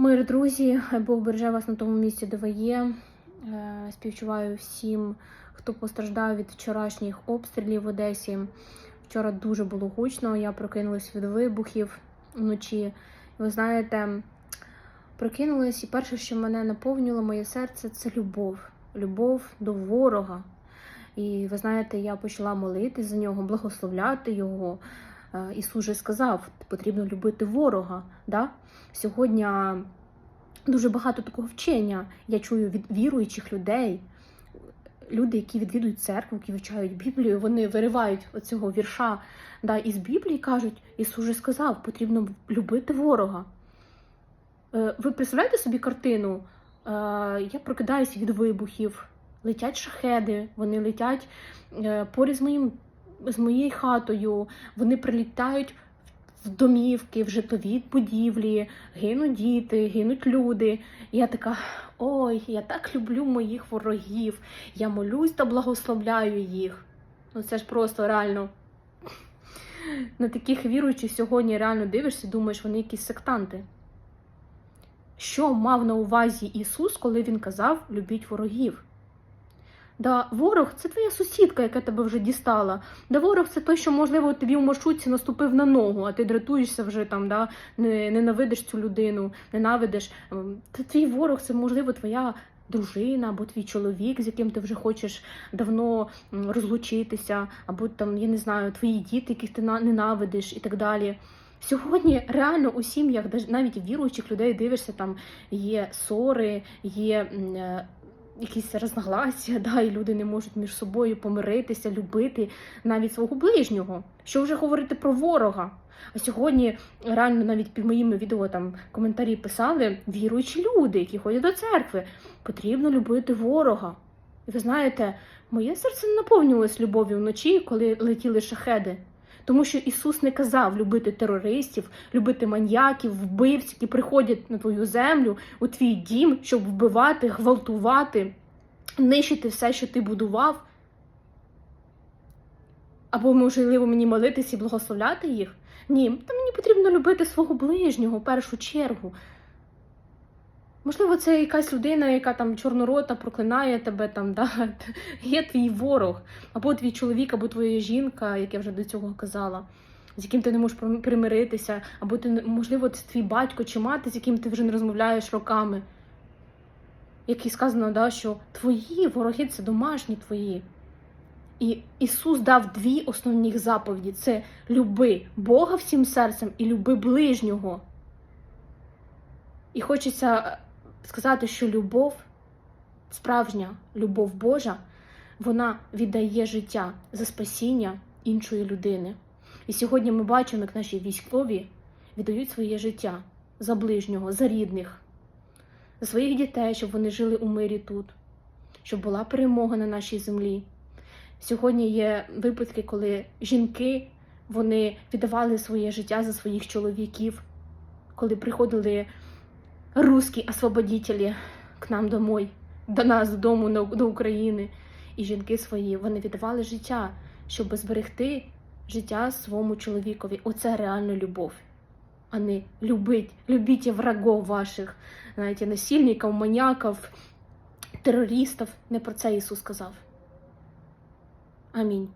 Мир, друзі, Бог береже вас на тому місці, де ви є. Е, Співчуваю всім, хто постраждав від вчорашніх обстрілів в Одесі. Вчора дуже було гучно. Я прокинулась від вибухів вночі. Ви знаєте, прокинулась, і перше, що мене наповнило моє серце, це любов. Любов до ворога. І ви знаєте, я почала молитись за нього, благословляти його. Е, Ісус же сказав, потрібно любити ворога. Да? Сьогодні дуже багато такого вчення я чую від віруючих людей. Люди, які відвідують церкву, які вивчають Біблію, вони виривають оцього вірша да, із Біблії і кажуть, Ісус же сказав, потрібно любити ворога. Е, Ви представляєте собі картину? Е, Я прокидаюся від вибухів, летять шахеди, вони летять е, поряд з моїм з моєю хатою, вони прилітають в домівки, в житлові будівлі, гинуть діти, гинуть люди. Я така: ой, я так люблю моїх ворогів. Я молюсь та благословляю їх. Ну це ж просто реально. На таких віруючих сьогодні реально дивишся, думаєш, вони якісь сектанти. Що мав на увазі Ісус, коли Він казав любіть ворогів? Да, ворог це твоя сусідка, яка тебе вже дістала. Да, ворог це той, що, можливо, тобі в маршрутці наступив на ногу, а ти дратуєшся вже там, да, не, ненавидиш цю людину, ненавидиш. Ем, Та твій ворог це, можливо, твоя дружина або твій чоловік, з яким ти вже хочеш давно розлучитися, або там, я не знаю, твої діти, яких ти ненавидиш і так далі. Сьогодні реально у сім'ях, навіть віруючих людей дивишся, там є ссори, є е, якісь розногласія, да, і люди не можуть між собою помиритися, любити навіть свого ближнього. Що вже говорити про ворога? А сьогодні реально навіть під моїми відео там коментарі писали віруючі люди, які ходять до церкви. Потрібно любити ворога. І ви знаєте, моє серце не наповнювалось любов'ю вночі, коли летіли шахеди. Тому що Ісус не казав любити терористів, любити маньяків, вбивців, які приходять на твою землю, у твій дім, щоб вбивати, гвалтувати, нищити все, що ти будував. Або, можливо, мені молитись і благословляти їх. Ні, та мені потрібно любити свого ближнього в першу чергу. Можливо, це якась людина, яка там чорнорота проклинає тебе, там, да? є твій ворог, або твій чоловік, або твоя жінка, як я вже до цього казала, з яким ти не можеш примиритися, або ти, можливо, це твій батько чи мати, з яким ти вже не розмовляєш роками. Який сказано, да, що твої вороги це домашні твої. І Ісус дав дві основні заповіді: це люби Бога всім серцем і люби ближнього. І хочеться сказати, що любов, справжня любов Божа, вона віддає життя за спасіння іншої людини. І сьогодні ми бачимо, як наші військові віддають своє життя за ближнього, за рідних, за своїх дітей, щоб вони жили у мирі тут, щоб була перемога на нашій землі. Сьогодні є випадки, коли жінки вони віддавали своє життя за своїх чоловіків, коли приходили русські освободителі к нам домой, до нас додому, до України. І жінки свої вони віддавали життя, щоб зберегти життя своєму чоловікові. Оце реально любов. А не любить, любіть врагов ваших, знаєте, насильників, маньяків, терористів. Не про це Ісус сказав. Амінь.